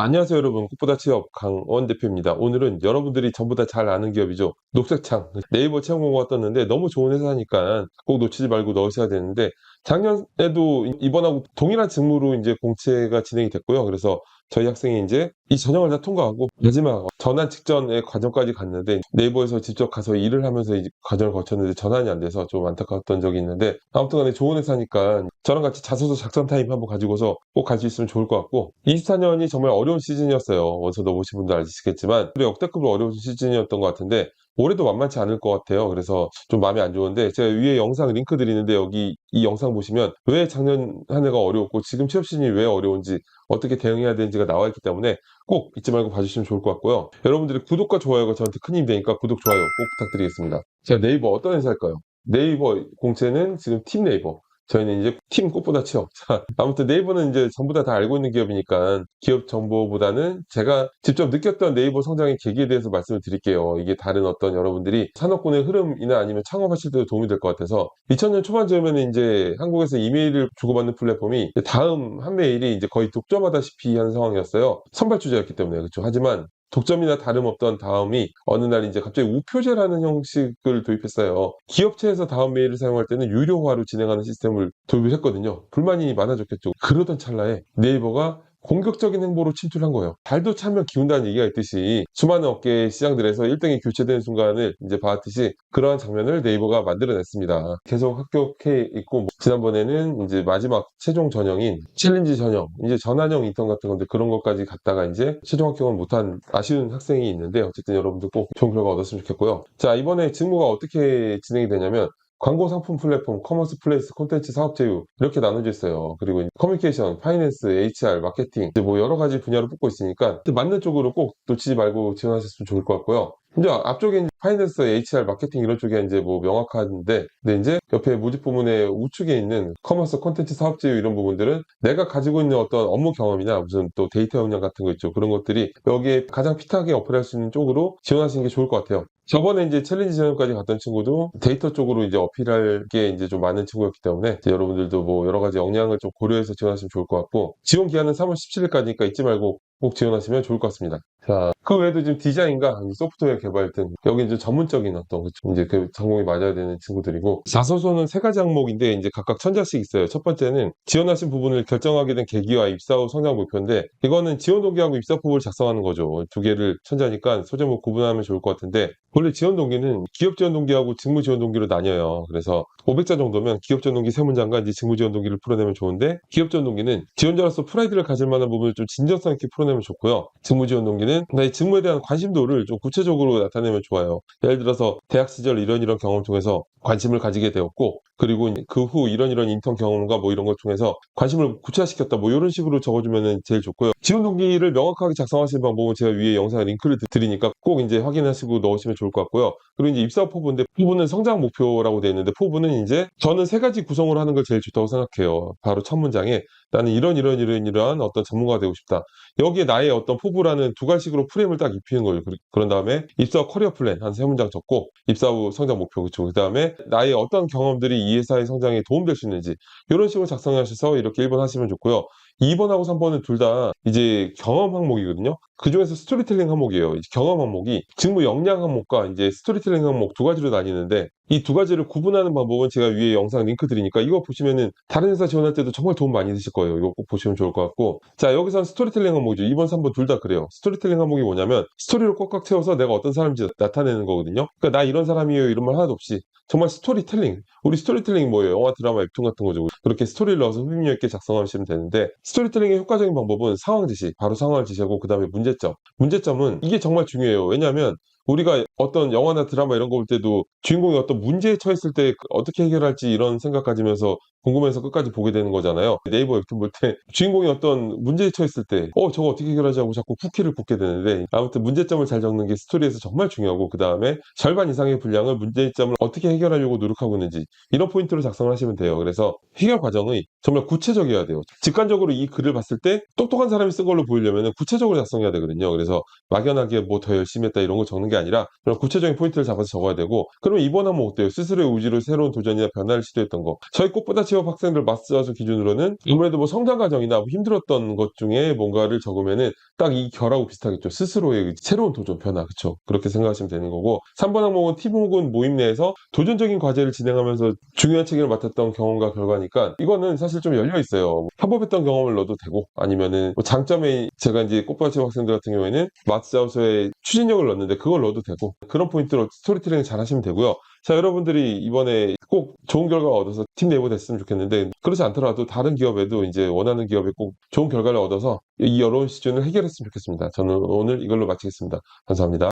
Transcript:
안녕하세요 여러분. 꽃보다 취업 강원 대표입니다. 오늘은 여러분들이 전부 다 잘 아는 기업이죠. 녹색창. 네이버 채용 공고가 떴는데 너무 좋은 회사니까 꼭 놓치지 말고 넣으셔야 되는데 작년에도 이번하고 동일한 직무로 이제 공채가 진행이 됐고요. 그래서 저희 학생이 이제 이 전형을 다 통과하고 마지막 전환 직전의 과정까지 갔는데 네이버에서 직접 가서 일을 하면서 이 과정을 거쳤는데 전환이 안 돼서 좀 안타까웠던 적이 있는데 아무튼 간에 좋은 회사니까 저랑 같이 자소서 작성 타임 한번 가지고서 꼭 갈 수 있으면 좋을 것 같고 24년이 정말 어려운 시즌이었어요. 원서 넣어보신 분들 아시겠지만 역대급으로 어려운 시즌이었던 것 같은데 올해도 만만치 않을 것 같아요. 그래서 좀 마음이 안 좋은데 제가 위에 영상 링크 드리는데 여기 이 영상 보시면 왜 작년 한 해가 어려웠고 지금 취업 시즌이 왜 어려운지 어떻게 대응해야 되는지가 나와 있기 때문에 꼭 잊지 말고 봐주시면 좋을 것 같고요. 여러분들의 구독과 좋아요가 저한테 큰 힘이 되니까 구독, 좋아요 꼭 부탁드리겠습니다. 제가 네이버 어떤 회사일까요? 네이버 공채는 지금 팀 네이버. 저희는 이제 팀 꽃보다 취업. 자, 아무튼 네이버는 이제 전부 다 다 알고 있는 기업이니까 기업 정보보다는 제가 직접 느꼈던 네이버 성장의 계기에 대해서 말씀을 드릴게요. 이게 다른 어떤 여러분들이 산업군의 흐름이나 아니면 창업하실 때도 도움이 될 것 같아서 2000년 초반쯤에는 이제 한국에서 이메일을 주고받는 플랫폼이 다음 한 메일이 이제 거의 독점하다시피 한 상황이었어요. 선발 주자였기 때문에 그렇죠. 하지만 독점이나 다름없던 다음이 어느 날 이제 갑자기 우표제라는 형식을 도입했어요. 기업체에서 다음 메일을 사용할 때는 유료화로 진행하는 시스템을 도입을 했거든요. 불만이 많아졌겠죠. 그러던 찰나에 네이버가 공격적인 행보로 침투한 거예요. 달도 차면 기운다는 얘기가 있듯이 수많은 업계 시장들에서 1등이 교체되는 순간을 이제 봤듯이 그러한 장면을 네이버가 만들어냈습니다. 계속 합격해 있고 뭐 지난번에는 이제 마지막 최종 전형인 챌린지 전형, 이제 전환형 인턴 같은 건데 그런 것까지 갔다가 이제 최종 합격을 못한 아쉬운 학생이 있는데 어쨌든 여러분들 꼭 좋은 결과 얻었으면 좋겠고요. 자 이번에 직무가 어떻게 진행이 되냐면 광고 상품 플랫폼, 커머스 플레이스, 콘텐츠 사업 제휴 이렇게 나눠져 있어요. 그리고 커뮤니케이션, 파이낸스, HR, 마케팅 뭐 여러 가지 분야로 뽑고 있으니까 맞는 쪽으로 꼭 놓치지 말고 지원하셨으면 좋을 것 같고요. 이제 앞쪽에 이제 파이낸스, HR, 마케팅 이런 쪽에 이제 뭐 명확한데, 근데 이제 옆에 모집 부문의 우측에 있는 커머스, 콘텐츠 사업 제휴 이런 부분들은 내가 가지고 있는 어떤 업무 경험이나 무슨 또 데이터 역량 같은 거 있죠. 그런 것들이 여기에 가장 핏하게 어플할 수 있는 쪽으로 지원하시는 게 좋을 것 같아요. 저번에 이제 챌린지 전형까지 갔던 친구도 데이터 쪽으로 이제 어필할 게 이제 좀 많은 친구였기 때문에 여러분들도 뭐 여러 가지 역량을 좀 고려해서 지원하시면 좋을 것 같고 지원 기한은 3월 17일까지니까 잊지 말고 꼭 지원하시면 좋을 것 같습니다. 자, 그 외에도 지금 디자인과 소프트웨어 개발 등 여기 이제 전문적인 어떤? 이제 그 전공이 맞아야 되는 친구들이고 자소서는 세 가지 항목인데 이제 각각 천자씩 있어요. 첫 번째는 지원하신 부분을 결정하게 된 계기와 입사 후 성장 목표인데 이거는 지원 동기하고 입사 포부를 작성하는 거죠. 두 개를 천자니까 소제목 구분하면 좋을 것 같은데 원래 지원 동기는 기업 지원 동기하고 직무 지원 동기로 나뉘어요. 그래서 500자 정도면 기업 지원 동기 세 문장과 이제 직무 지원 동기를 풀어내면 좋은데 기업 지원 동기는 지원자로서 프라이드를 가질 만한 부분을 좀 진정성 있게 풀어 내면 좋고요. 직무 지원 동기는 나의 직무에 대한 관심도를 좀 구체적으로 나타내면 좋아요. 예를 들어서 대학 시절 이런 이런 경험 통해서 관심을 가지게 되었고 그리고 그 후 이런 이런 인턴 경험과 뭐 이런 걸 통해서 관심을 구체화시켰다 뭐 이런 식으로 적어주면 제일 좋고요. 지원 동기를 명확하게 작성하시는 방법은 제가 위에 영상에 링크를 드리니까 꼭 이제 확인하시고 넣으시면 좋을 것 같고요. 그리고 이제 입사 포부인데 포부는 성장 목표라고 되어 있는데 포부는 이제 저는 세 가지 구성을 하는 걸 제일 좋다고 생각해요. 바로 첫 문장에 나는 이런 이런 이런 이러한 어떤 전문가가 되고 싶다. 여기에 나의 어떤 포부라는 두 가지식으로 프레임을 딱 입히는 거예요. 그- 그런 다음에 입사 후 커리어 플랜 한 세 문장 적고 입사 후 성장 목표 그쵸. 그 다음에 나의 어떤 경험들이 이 회사의 성장에 도움될 수 있는지 이런 식으로 작성하셔서 이렇게 1번 하시면 좋고요. 2번하고 3번은 둘 다 이제 경험 항목이거든요. 그 중에서 스토리텔링 항목이에요. 이 경험 항목이 직무 역량 항목과 이제 스토리텔링 항목 두 가지로 나뉘는데 이 두 가지를 구분하는 방법은 제가 위에 영상 링크 드리니까 이거 보시면은 다른 회사 지원할 때도 정말 도움 많이 되실 거예요. 이거 꼭 보시면 좋을 것 같고 자 여기선 스토리텔링 항목이죠. 2번, 3번 둘 다 그래요. 스토리텔링 항목이 뭐냐면 스토리로 꽉꽉 채워서 내가 어떤 사람인지 나타내는 거거든요. 그러니까 나 이런 사람이에요 이런 말 하나도 없이 정말 스토리텔링. 우리 스토리텔링이 뭐예요? 영화, 드라마, 웹툰 같은 거죠. 그렇게 스토리를 넣어서 흡입력 있게 작성하시면 되는데 스토리텔링의 효과적인 방법은 상황 지시, 바로 상황을 지시하고 그 다음에 문제점. 문제점은 이게 정말 중요해요. 왜냐하면 우리가 어떤 영화나 드라마 이런 거 볼 때도 주인공이 어떤 문제에 처했을 때 어떻게 해결할지 이런 생각 가지면서 궁금해서 끝까지 보게 되는 거잖아요. 네이버 웹툰 볼 때 주인공이 어떤 문제에 처했을 때 어 저거 어떻게 해결하지 하고 자꾸 쿠키를 굽게 되는데 아무튼 문제점을 잘 적는 게 스토리에서 정말 중요하고 그 다음에 절반 이상의 분량을 문제점을 어떻게 해결하려고 노력하고 있는지 이런 포인트로 작성을 하시면 돼요. 그래서 해결 과정이 정말 구체적이어야 돼요. 직관적으로 이 글을 봤을 때 똑똑한 사람이 쓴 걸로 보이려면 구체적으로 작성해야 되거든요. 그래서 막연하게 뭐 더 열심히 했다 이런 거 적는 게 아니라 그런 구체적인 포인트를 잡아서 적어야 되고 그러면 이번 항목 어때요? 스스로의 의지로 새로운 도전이나 변화를 시도했던 거 저희 꽃보다 취업 학생들 마스터즈 기준으로는 아무래도 뭐 성장 과정이나 뭐 힘들었던 것 중에 뭔가를 적으면은 딱 이 결하고 비슷하겠죠. 스스로의 새로운 도전, 변화 그쵸? 그렇게 생각하시면 되는 거고 3번 항목은 팀 혹은 모임 내에서 도전적인 과제를 진행하면서 중요한 책임을 맡았던 경험과 결과니까 이거는 사실 좀 열려 있어요. 협업했던 경험을 넣어도 되고 아니면은 뭐 장점에 제가 이제 꽃보다 취업 학생들 같은 경우에는 마스자우서의 추진력을 넣었는데 그걸 넣 어도 되고 그런 포인트로 스토리텔링 잘 하시면 되고요. 자 여러분들이 이번에 꼭 좋은 결과 얻어서 팀 내부 됐으면 좋겠는데 그렇지 않더라도 다른 기업에도 이제 원하는 기업에 꼭 좋은 결과를 얻어서 이 어려운 시즌을 해결했으면 좋겠습니다. 저는 오늘 이걸로 마치겠습니다. 감사합니다.